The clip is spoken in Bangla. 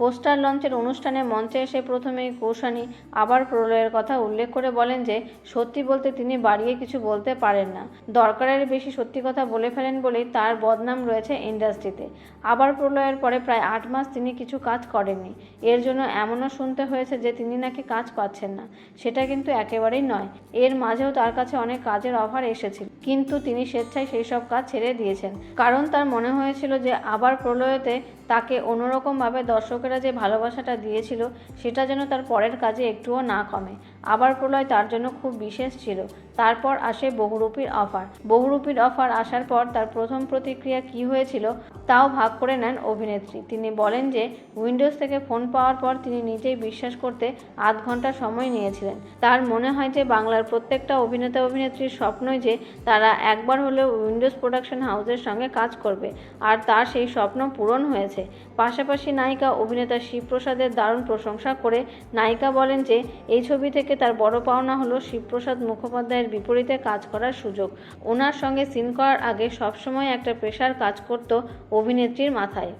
পোস্টার লঞ্চের অনুষ্ঠানে মঞ্চে এসে প্রথমেই কৌশানী আবার প্রলয়ের কথা উল্লেখ করে বলেন যে, সত্যি বলতে তিনি বাড়িয়ে কিছু বলতে পারেন না। দরকারের বেশি সত্যি কথা বলে ফেলেন বলেই তার বদনাম রয়েছে ইন্ডাস্ট্রিতে। আবার প্রলয়ের পরে প্রায় আট মাস তিনি কিছু কাজ করেননি। এর জন্য এমনও শুনতে হয়েছে যে, তিনি নাকি কাজ পাচ্ছেন না। সেটা কিন্তু একেবারেই নয়। এর মাঝেও তার কাছে অনেক কাজের অফার এসেছিল। কিন্তু তিনি স্বেচ্ছায় সেই সব কাজ ছেড়ে দিয়েছেন। কারণ তার মনে হয়েছিল যে, আবার প্রলয়তে তাকে অন্যরকমভাবে দর্শকেরা যে ভালোবাসাটা দিয়েছিল, সেটা যেন তার পরের কাজে একটুও না কমে। আবার প্রলয় তার জন্য খুব বিশেষ ছিল। তারপর আসে বহুরূপীর অফার। বহুরূপীর অফার আসার পর তার প্রথম প্রতিক্রিয়া কি হয়েছিল, তাও ভাগ করে নেন অভিনেত্রী। তিনি বলেন যে, উইন্ডোজ থেকে ফোন পাওয়ার পর তিনি নিজেই বিশ্বাস করতে আধ ঘণ্টা সময় নিয়েছিলেন। তার মনে হয় যে, বাংলার প্রত্যেকটা অভিনেতা অভিনেত্রীর স্বপ্নই যে, তারা একবার হলেও উইন্ডোজ প্রোডাকশন হাউসের সঙ্গে কাজ করবে। আর তার সেই স্বপ্ন পূরণ হয়েছে। পাশাপাশি নায়িকা অভিনেতা শিবপ্রসাদের দারুণ প্রশংসা করে নায়িকা বলেন যে, এই ছবি থেকে তার বড় পাওনা হলো শিবপ্রসাদ মুখোপাধ্যায়ের বিপরীতে কাজ করার সুযোগ। ওনার সঙ্গে সিন করার আগে সবসময় একটা প্রেশার কাজ করত অভিনেত্রীর মাথায়।